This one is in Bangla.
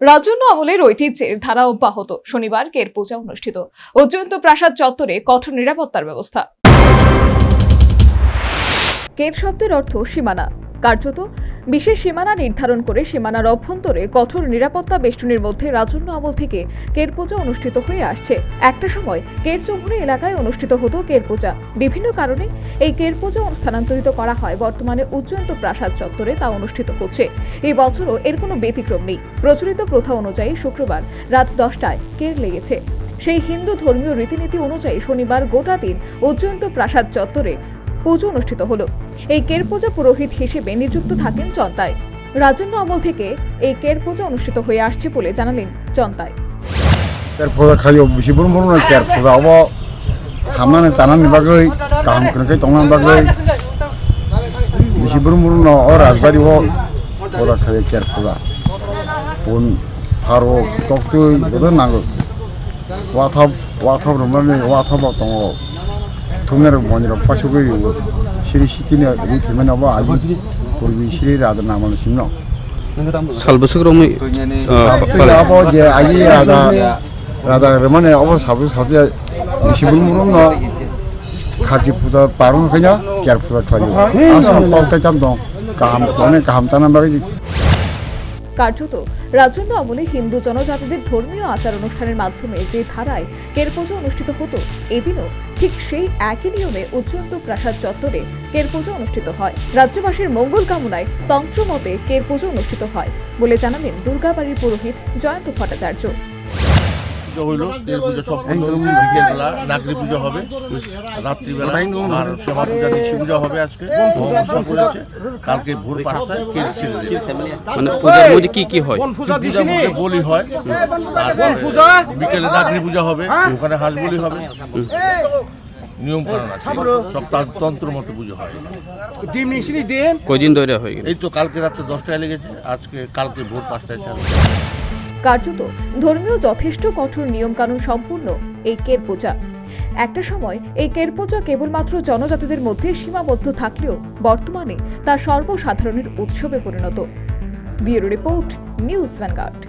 রাজন্য আমলের ঐতিহ্যের ধারা অব্যাহত। শনিবার কের পূজা অনুষ্ঠিত। অজয়ন্ত প্রাসাদ চত্বরে কঠোর নিরাপত্তার ব্যবস্থা। কের শব্দের অর্থ সীমানা। কার্যত বিশেষ সীমানা নির্ধারণ করে সীমানার অভ্যন্তরে কঠোর নিরাপত্তা বেষ্টনীর মধ্যে রাজন্য আমল থেকে কের পূজা অনুষ্ঠিত হয়ে আসছে। একটা সময় কের চৌমুনি এলাকায় অনুষ্ঠিত হতো কের পূজা। বিভিন্ন কারণে এই কের পূজা স্থানান্তরিত করা হয়। বর্তমানে উজ্জয়ন্ত প্রাসাদ চত্বরে তা অনুষ্ঠিত হচ্ছে। এই বছরও এর কোনো ব্যতিক্রম নেই। প্রচলিত প্রথা অনুযায়ী শুক্রবার রাত দশটায় কের লেগেছে। সেই হিন্দু ধর্মীয় রীতিনীতি অনুযায়ী শনিবার গোটা দিন উজ্জয়ন্ত প্রাসাদ চত্বরে পুজো অনুষ্ঠিত হলো। এই কের পূজা পুরোহিত হিসেবে নিযুক্ত থাকেন চন্তায় রাজন্য আমল থেকে এই কের পূজা অনুষ্ঠিত হয়ে আসছে বলে জানালেন চন্তায় কের পূজা খালি বেশি বড় বড় কের পূজা অব হামনা জানান বাগৈ কাম করে তমান বাগৈ বেশি বড় বড় না ও রাজবাড়ি ও পূজা খালি কের পূজা। কোন ফারো, তক্তই বড় নাগর ওয়াথাব ওয়াথাব রমনে ওয়াথাব তঙ্গ 동네로 보니라 빠지고 이거 시리 시키네. 이 되면 뭐 아마 아직 돌비 시리라도 남아는 심노. 살부스 그러면 어, 아, 그러니까 아버 이제 아기 라다 라다 그러면은 아버 사부 사부야 시분 물었나 같이 부서 바로 그냥 깨르 부서 가지고. 아서 먹다 잠동 감 돈에 감따는 말이지. কার্যত রাজন্য আমলে হিন্দু জনজাতিদের ধর্মীয় আচার অনুষ্ঠানের মাধ্যমে যে ধারায় কেরপুজো অনুষ্ঠিত হতো, এদিনও ঠিক সেই একই নিয়মে উজ্জন্ত প্রাসাদ চত্বরে কেরপুজো অনুষ্ঠিত হয়। রাজ্যবাসীর মঙ্গল কামনায় তন্ত্র মতে কেরপুজো অনুষ্ঠিত হয় বলে জানালেন দুর্গাবাড়ির পুরোহিত জয়ন্ত ভট্টাচার্য। পুজো হইল তেল পুজো হয়েছে বিকেলবেলা নাগরি পুজো হবে রাত্রিবেলা আর সেবা পূজা নিশি পূজা হবে আজকে। কালকে ভোর পাঁচটায় কেক ছিল মানে পূজার মধ্যে কি কি হয়? বলি হয়। তারপরে বিকেলে নাগরি পূজা হবে ওখানে হাঁস বলি হবে। নিয়ম কানুন আছে। সব তার তন্ত্র মতো পুজো হয়। কয়দিন ধরে হয়ে গেল? এই তো কালকে রাত্রে দশটায় লেগেছে আজকে কালকে ভোর পাঁচটায় চালু। কার্যত ধর্মীয় যথেষ্ট কঠোর নিয়মকানুন সম্পূর্ণ এই কের পূজা। একটা সময় এই কের পূজা কেবলমাত্র জনজাতিদের মধ্যে সীমাবদ্ধ থাকলেও বর্তমানে তা সর্বসাধারণের উৎসবে পরিণত। Bureau report, news vanguard.